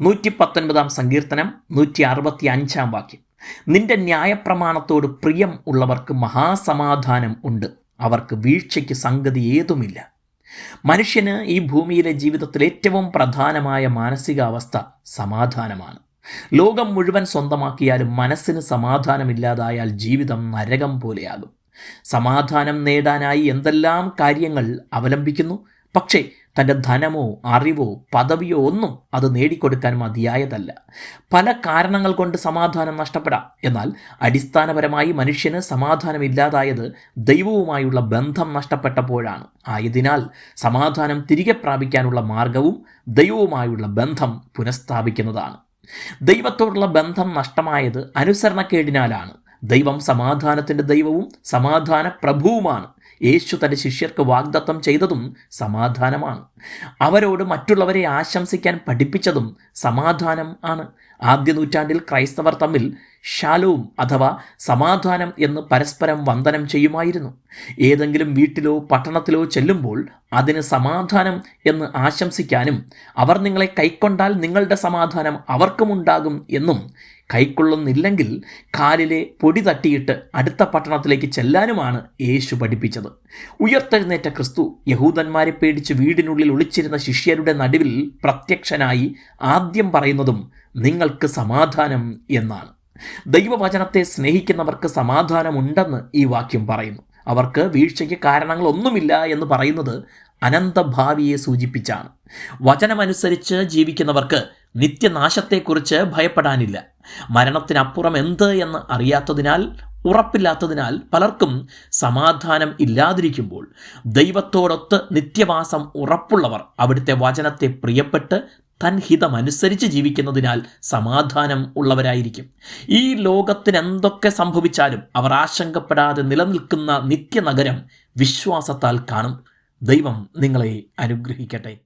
നൂറ്റി പത്തൊൻപതാം സങ്കീർത്തനം നൂറ്റി അറുപത്തി അഞ്ചാം വാക്യം. നിന്റെ ന്യായപ്രമാണത്തോട് പ്രിയം ഉള്ളവർക്ക് മഹാസമാധാനം ഉണ്ട്. അവർക്ക് വീഴ്ചയ്ക്ക് സംഗതി ഏതുമില്ല. മനുഷ്യന് ഈ ഭൂമിയിലെ ജീവിതത്തിൽ ഏറ്റവും പ്രധാനമായ മാനസികാവസ്ഥ സമാധാനമാണ്. ലോകം മുഴുവൻ സ്വന്തമാക്കിയാലും മനസ്സിന് സമാധാനമില്ലാതായാൽ ജീവിതം നരകം പോലെയാകും. സമാധാനം നേടാനായി എന്തെല്ലാം കാര്യങ്ങൾ അവലംബിക്കുന്നു? പക്ഷേ തന്റെ ധനമോ അറിവോ പദവിയോ ഒന്നും അത് നേടിക്കൊടുക്കാൻ മതിയായതല്ല. പല കാരണങ്ങൾ കൊണ്ട് സമാധാനം നഷ്ടപ്പെടാം. എന്നാൽ അടിസ്ഥാനപരമായി മനുഷ്യന് സമാധാനമില്ലാതായത് ദൈവവുമായുള്ള ബന്ധം നഷ്ടപ്പെട്ടപ്പോഴാണ്. ആയതിനാൽ സമാധാനം തിരികെ പ്രാപിക്കാനുള്ള മാർഗവും ദൈവവുമായുള്ള ബന്ധം പുനഃസ്ഥാപിക്കുന്നതാണ്. ദൈവത്തോടുള്ള ബന്ധം നഷ്ടമായത് അനുസരണക്കേടിനാലാണ്. ദൈവം സമാധാനത്തിന്റെ ദൈവവും സമാധാന പ്രഭുവുമാണ് യേശു തന്റെ ശിഷ്യർക്ക് വാഗ്ദത്തം ചെയ്തതും സമാധാനമാണ്. അവരോട് മറ്റുള്ളവരെ ആശംസിക്കാൻ പഠിപ്പിച്ചതും സമാധാനം ആണ്. ആദ്യ നൂറ്റാണ്ടിൽ ക്രൈസ്തവർ തമ്മിൽ ശാലവും അഥവാ സമാധാനം എന്ന് പരസ്പരം വന്ദനം ചെയ്യുമായിരുന്നു. ഏതെങ്കിലും വീട്ടിലോ പട്ടണത്തിലോ ചെല്ലുമ്പോൾ അതിന് സമാധാനം എന്ന് ആശംസിക്കാനും അവർ നിങ്ങളെ കൈക്കൊണ്ടാൽ നിങ്ങളുടെ സമാധാനം അവർക്കുമുണ്ടാകും എന്നും കൈക്കൊള്ളുന്നില്ലെങ്കിൽ കാലിലെ പൊടി തട്ടിയിട്ട് അടുത്ത പട്ടണത്തിലേക്ക് ചെല്ലാനുമാണ് യേശു പഠിപ്പിച്ചത്. ഉയർത്തെഴുന്നേറ്റ ക്രിസ്തു യഹൂദന്മാരെ പേടിച്ച് വീടിനുള്ളിൽ ഒളിച്ചിരുന്ന ശിഷ്യരുടെ നടുവിൽ പ്രത്യക്ഷനായി ആദ്യം പറയുന്നതും നിങ്ങൾക്ക് സമാധാനം എന്നാണ്. ദൈവവചനത്തെ സ്നേഹിക്കുന്നവർക്ക് സമാധാനമുണ്ടെന്ന് ഈ വാക്യം പറയുന്നു. അവർക്ക് വീഴ്ചയ്ക്ക് കാരണങ്ങളൊന്നുമില്ല എന്ന് പറയുന്നത് അനന്തഭാവിയെ സൂചിപ്പിച്ചാണ്. വചനമനുസരിച്ച് ജീവിക്കുന്നവർക്ക് നിത്യനാശത്തെക്കുറിച്ച് ഭയപ്പെടാനില്ല. മരണത്തിനപ്പുറം എന്ത് എന്ന് അറിയാത്തതിനാൽ ഉറപ്പില്ലാത്തതിനാൽ പലർക്കും സമാധാനം ഇല്ലാതിരിക്കുമ്പോൾ ദൈവത്തോടൊത്ത് നിത്യവാസം ഉറപ്പുള്ളവർ അവിടുത്തെ വചനത്തെ പ്രിയപ്പെട്ട് തൻ ഹിതമനുസരിച്ച് ജീവിക്കുന്നതിനാൽ സമാധാനം ഉള്ളവരായിരിക്കും. ഈ ലോകത്തിന് എന്തൊക്കെ സംഭവിച്ചാലും അവർ ആശങ്കപ്പെടാതെ നിലനിൽക്കുന്ന നിത്യനഗരം വിശ്വാസത്താൽ കാണും. ദൈവം നിങ്ങളെ അനുഗ്രഹിക്കട്ടെ.